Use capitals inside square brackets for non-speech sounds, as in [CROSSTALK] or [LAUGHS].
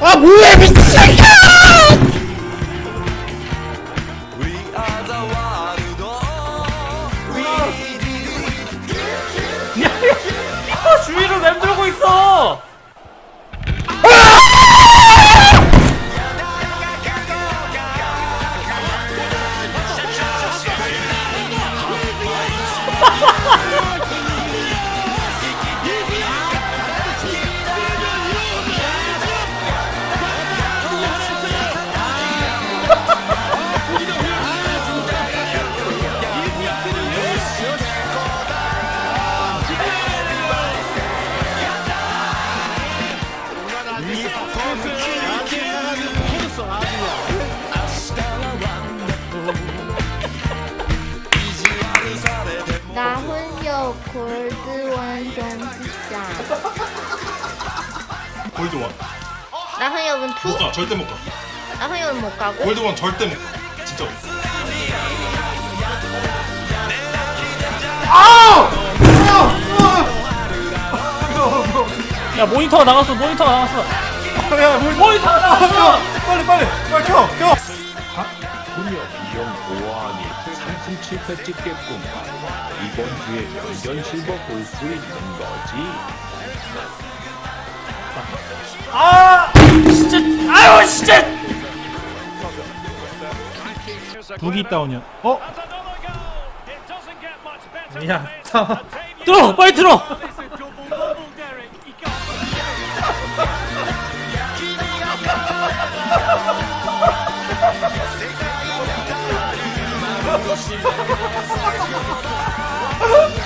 아 뭐해 미친 새끼야! 피터 주위를 맴돌고 있어. [LAUGHS] 골드 완전 비싸. 골드원 나훈요는 투? 못 가 절대 못 가 나훈요는 못 가고? 골드원 절대 못 가 진짜 야 모니터가 나갔어. 모니터가 나갔어. 야 뭘? 모니터가 나갔어. 이형 보아하니 상품 7회 찍겠구만 이번 주에 명전 실버 볼 수 있는 거지 아 진짜 아유 진짜. 북이 다운이야. 어? 야, 참. 들어 빨리 들어. 것이 [LAUGHS]